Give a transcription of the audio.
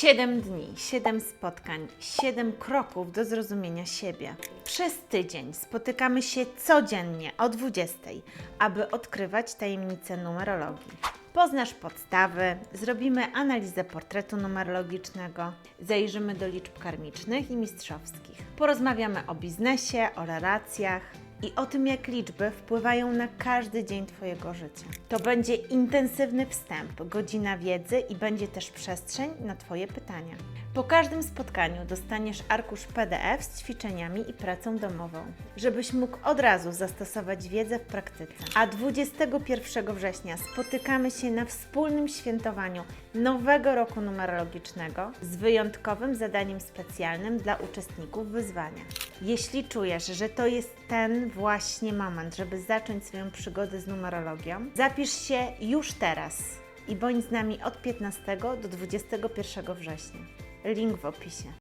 7 dni, 7 spotkań, 7 kroków do zrozumienia siebie. Przez tydzień spotykamy się codziennie o 20, aby odkrywać tajemnice numerologii. Poznasz podstawy, zrobimy analizę portretu numerologicznego, zajrzymy do liczb karmicznych i mistrzowskich. Porozmawiamy o biznesie, o relacjach i o tym, jak liczby wpływają na każdy dzień Twojego życia. To będzie intensywny wstęp, godzina wiedzy i będzie też przestrzeń na Twoje pytania. Po każdym spotkaniu dostaniesz arkusz PDF z ćwiczeniami i pracą domową, żebyś mógł od razu zastosować wiedzę w praktyce. A 21 września spotykamy się na wspólnym świętowaniu nowego roku numerologicznego z wyjątkowym zadaniem specjalnym dla uczestników wyzwania. Jeśli czujesz, że to jest ten właśnie moment, żeby zacząć swoją przygodę z numerologią, zapisz się już teraz i bądź z nami od 15 do 21 września. Link w opisie.